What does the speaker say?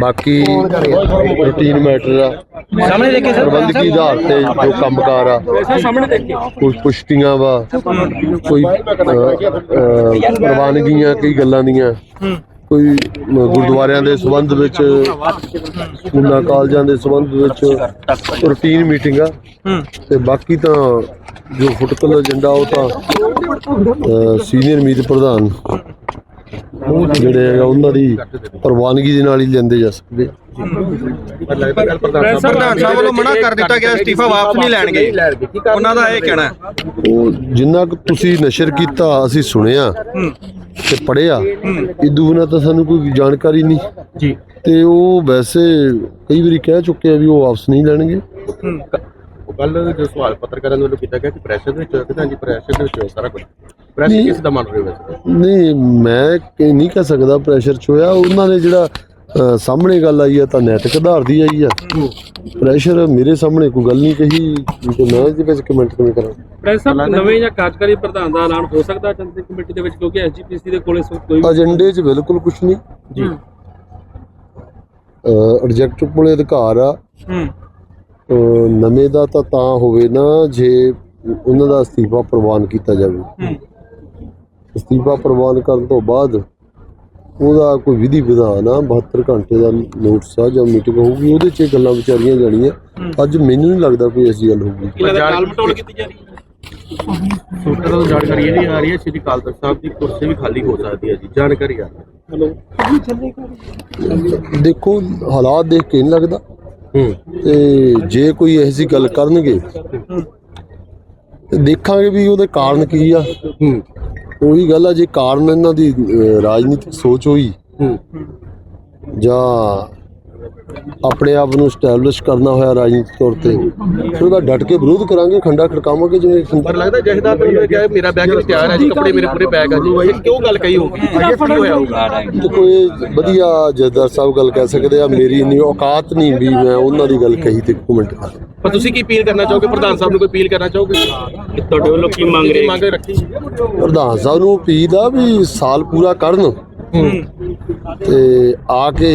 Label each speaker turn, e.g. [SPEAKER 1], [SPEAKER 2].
[SPEAKER 1] ਬਾਕੀ routine matter ਆ।
[SPEAKER 2] ਸਾਹਮਣੇ ਦੇਖੇ ਸਰ?
[SPEAKER 1] ਪ੍ਰਬੰਧਕੀ ਆਧਾਰ ਤੇ ਜੋ ਕੰਮਕਾਰ ਆ
[SPEAKER 2] ਸਾਹਮਣੇ ਦੇਖੇ।
[SPEAKER 1] ਕੁਝ ਪੁਸ਼ਟੀਆਂ ਵਾ ਕੋਈ ਪ੍ਰਵਾਨਗੀਆਂ ਕਈ ਗੱਲਾਂ ਦੀਆਂ। ਕੋਈ ਗੁਰਦੁਆਰਿਆਂ ਦੇ ਸੰਬੰਧ ਵਿੱਚ ਸਕੂਲਾਂ ਕਾਲਜਾਂ ਦੇ ਸੰਬੰਧ ਵਿੱਚ ਰੂਟੀਨ ਮੀਟਿੰਗ ਆ। ਤੇ ਬਾਕੀ ਤਾਂ ਜੋ ਫੁਟਕਲ ਏਜੰਡਾ ਉਹ ਤਾਂ ਸੀਨੀਅਰ ਮੀਤ ਪ੍ਰਧਾਨ ਜਿਹੜੇ ਹੈਗਾ ਉਹਨਾਂ ਦੀ ਪ੍ਰਵਾਨਗੀ ਦੇ ਨਾਲ ਹੀ ਲੈਂਦੇ ਜਾ ਸਕਦੇ
[SPEAKER 2] ਪ੍ਰਧਾਨ ਸਾਹਿਬ ਵੱਲੋਂ ਮਨਾ ਕਰ ਦਿੱਤਾ ਗਿਆ ਅਸਤੀਫਾ ਵਾਪਸ ਨਹੀਂ ਲੈਣਗੇ। ਉਹਨਾਂ ਦਾ ਇਹ ਕਹਿਣਾ ਹੈ।
[SPEAKER 1] ਉਹ ਜਿੰਨਾ ਕੁ ਤੁਸੀਂ ਨਸ਼ਰ ਕੀਤਾ ਅਸੀਂ ਸੁਣਿਆ ਤੇ ਪੜਿਆ ਇਦੋਂ ਬਿਨਾਂ ਤਾਂ ਸਾਨੂੰ ਕੋਈ ਜਾਣਕਾਰੀ ਨਹੀਂ।
[SPEAKER 2] ਜੀ।
[SPEAKER 1] ਤੇ ਉਹ ਵੈਸੇ ਕਈ ਵਾਰੀ ਕਹਿ ਚੁੱਕੇ ਆ ਵੀ ਉਹ ਵਾਪਸ ਨਹੀਂ ਲੈਣਗੇ।
[SPEAKER 3] ਕੱਲ ਜੋ ਸਵਾਲ ਪੱਤਰਕਾਰਾਂ ਵੱਲੋਂ ਕੀਤਾ ਗਿਆ ਕਿ ਪ੍ਰੈਸ਼ਰ ਦੇ ਵਿੱਚ ਹੋਇਆ ਕਿ ਹਾਂਜੀ ਪ੍ਰੈਸ਼ਰ ਦੇ ਵਿੱਚ ਹੋਇਆ ਸਾਰਾ ਕੁਝ ਪ੍ਰੈਸ਼ਰ। ਕਿਸ ਦਾ ਮੰਨ ਰਹੇ ਹੋ ਵੈਸੇ?
[SPEAKER 1] ਨਹੀਂ ਮੈਂ ਕਿ ਨਹੀਂ ਕਹਿ ਸਕਦਾ ਪ੍ਰੈਸ਼ਰ ਚ ਹੋਇਆ। ਉਹਨਾਂ ਨੇ ਜਿਹੜਾ ਸਾਹਮਣੇ ਗੱਲ ਆਈ ਆ ਤਾਂ ਨੈਤਿਕ ਆਧਾਰ ਦੀ ਆਈ ਆ। ਪ੍ਰੈਸ਼ਰ ਮੇਰੇ ਸਾਹਮਣੇ ਕੋਈ ਗੱਲ ਨਹੀਂ ਕਹੀ। ਤੇ ਮੈਂ ਇਹਦੇ ਵਿੱਚ ਕਮੈਂਟ ਕਿਵੇਂ ਕਰਾਂ?
[SPEAKER 4] ਪ੍ਰੈਸ ਸਾਹਿਬ ਨਵੇਂ ਜਾਂ ਕਾਰਜਕਾਰੀ ਪ੍ਰਧਾਨ ਦਾ ਐਲਾਨ ਹੋ ਸਕਦਾ ਚੰਦੀ ਕਮੇਟੀ ਦੇ ਵਿੱਚ? ਕਿਉਂਕਿ ਐਸਜੀਪੀਸੀ ਦੇ ਕੋਲ ਕੋਈ
[SPEAKER 1] ਏਜੰਡੇ 'ਚ ਬਿਲਕੁਲ ਕੁਝ ਨਹੀਂ।
[SPEAKER 4] ਜੀ
[SPEAKER 1] ਐਡਜੈਕਟਿਵ ਕੋਲੇ ਅਧਿਕਾਰ ਆ। ਨਵੇਂ ਦਾ ਤਾਂ ਤਾਂ ਹੋਵੇ ਨਾ ਜੇ ਉਹਨਾਂ ਦਾ ਅਸਤੀਫਾ ਪ੍ਰਵਾਨ ਕੀਤਾ ਜਾਵੇ। ਅਸਤੀਫਾ ਪ੍ਰਵਾਨ ਕਰਨ ਤੋਂ ਬਾਅਦ ਉਹਦਾ ਕੋਈ ਵਿਧੀ ਵਿਧਾਨ ਆ 72 ਘੰਟੇ ਦਾ ਨੋਟਿਸ ਆ ਜਾਂ ਮੀਟਿੰਗ ਹੋਊਗੀ ਉਹਦੇ 'ਚ ਇਹ ਗੱਲਾਂ ਵਿਚਾਰੀਆਂ ਜਾਣੀਆਂ। ਅੱਜ ਮੈਨੂੰ ਨਹੀਂ ਲੱਗਦਾ ਕੋਈ ਐਸੀ ਗੱਲ ਹੋਊਗੀ।
[SPEAKER 4] ਕੀ ਲੱਗਦਾ ਟਾਲ ਮਟੋਲ ਕੀਤੀ ਜਾ ਰਹੀ ਹੈ?
[SPEAKER 3] ਸੂਤਰਾਂ ਤੋਂ ਜਾਣਕਾਰੀ ਇਹ ਵੀ ਆ ਰਹੀ ਹੈ ਸ਼੍ਰੀ ਤਖਤ ਸਾਹਿਬ ਦੀ ਕੁਰਸੀ ਵੀ ਖਾਲੀ ਹੋ ਸਕਦੀ ਹੈ ਜੀ ਜਾਣਕਾਰੀ ਆ ਰਹੀ ਹੈ।
[SPEAKER 1] ਦੇਖੋ ਹਾਲਾਤ ਦੇਖ ਕੇ ਨਹੀਂ ਲੱਗਦਾ। ਤੇ ਜੇ ਕੋਈ ਐਸੀ ਗੱਲ ਕਰਨਗੇ ਤੇ ਦੇਖਾਂਗੇ ਵੀ ਉਹਦੇ ਕਾਰਨ ਕੀ ਆ।
[SPEAKER 3] ਹੂੰ।
[SPEAKER 1] ਉਹੀ ਗੱਲ ਆ ਜੇ ਕਾਰਨ ਇਹਨਾਂ ਦੀ ਅਹ, ਰਾਜਨੀਤਿਕ ਸੋਚ ਹੋਈ
[SPEAKER 3] ਹੂੰ।
[SPEAKER 1] ਜਾਂ ਆਪਣੇ ਆਪ ਨੂੰ ਸਟੈਬਲਿਸ਼ ਕਰਨਾ ਹੋਇਆ ਰਾਜਨੀਤਿਕ ਤੌਰ ਤੇ। ਫਿਰ ਉਹਦਾ ਡਟ ਕੇ ਵਿਰੋਧ ਕਰਾਂਗੇ ਖੰਡਾ ਖੜਕਾਵਾਂਗੇ ਜਿਵੇਂ
[SPEAKER 3] ਪਰ ਲੱਗਦਾ ਜਹਦਾਰ ਕਿਹਾ ਮੇਰਾ ਬੈਗ ਵੀ ਤਿਆਰ ਹੈ ਜੀ ਕੱਪੜੇ ਮੇਰੇ ਪੂਰੇ ਬੈਗ ਆ ਜੀ। ਇਹ ਕਿਉਂ ਗੱਲ ਕਹੀ ਹੋਊਗੀ? ਇਹ ਕੀ ਹੋਇਆ ਹੋਊਗਾ?
[SPEAKER 1] ਇਹ ਵਧੀਆ ਜਥੇਦਾਰ ਸਾਹਿਬ ਗੱਲ ਕਹਿ ਸਕਦੇ ਆ ਮੇਰੀ ਇੰਨੀ ਔਕਾਤ ਨਹੀਂ ਵੀ ਮੈਂ ਉਹਨਾਂ ਦੀ ਗੱਲ ਕਹੀ ਤੇ ਕਮੈਂਟ ਕਰ
[SPEAKER 3] ਪਰ ਤੁਸੀਂ ਕੀ ਅਪੀਲ ਕਰਨਾ ਚਾਹੋਗੇ? ਪ੍ਰਧਾਨ ਸਾਹਿਬ ਨੂੰ ਕੋਈ ਅਪੀਲ ਕਰਨਾ ਚਾਹੋਗੇ?
[SPEAKER 2] ਕਿ ਤੁਹਾਡੇ ਵੱਲੋਂ ਕੀ ਮੰਗ ਰਹੇ?
[SPEAKER 3] ਮੰਗ ਰੱਖੀ?
[SPEAKER 1] ਪ੍ਰਧਾਨ ਸਾਹਿਬ ਨੂੰ ਅਪੀਲ ਆ ਵੀ ਸਾਲ ਪੂਰਾ ਕਰਨ। ਤੇ ਆ ਕੇ